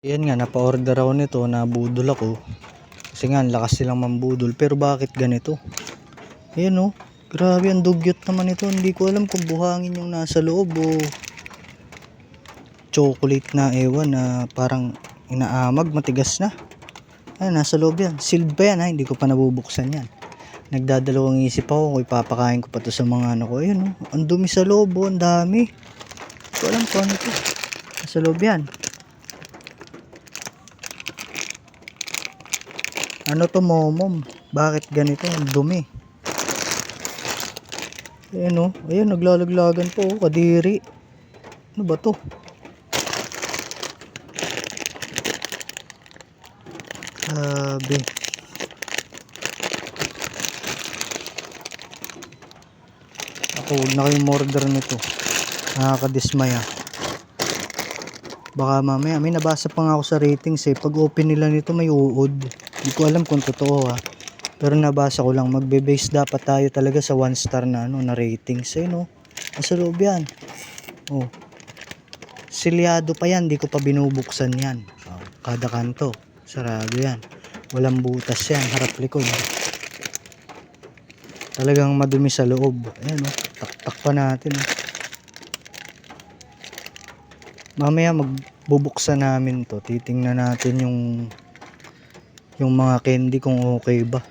Yan nga, napa-order ako nito, nabudol ako. Kasi nga, lakas silang mambudol. Pero bakit ganito? Ayan oh, grabe ang dugyot naman ito. Hindi ko alam kung buhangin yung nasa loob o chocolate na ewan na parang inaamag, matigas na. Ayan, nasa loob yan. Sealed pa yan ha, hindi ko pa nabubuksan yan. Nagdadalawang isip ako kung ipapakain ko pa to sa mga ano ko. Ayun oh, ang dumi sa loob oh, ang dami. Hindi ko alam kung ano to. Nasa loob yan. Ano to momom? Bakit ganito? Ang dumi. Ayan o. Ayan, naglalaglagan po. Oh, kadiri. Ano ba to? Sabi. Ako, huwag na kayong order nito. Nakakadismaya. Baka mamaya, may nabasa pa nga ako sa ratings eh. Pag open nila nito may uod. Hindi ko alam kung totoo ha. Pero nabasa ko lang, magbe-base dapat tayo talaga sa 1 star na ano na ratings eh no. Nasa loob yan. Oh. Silyado pa yan, di ko pa binubuksan yan. Oh, kada kanto, sarado yan. Walang butas yan, harap likod. Talagang madumi sa loob. Ayan oh, taktak pa natin oh. Mamaya magbubuksan namin to. Titingnan natin yung yung mga candy kung okay ba.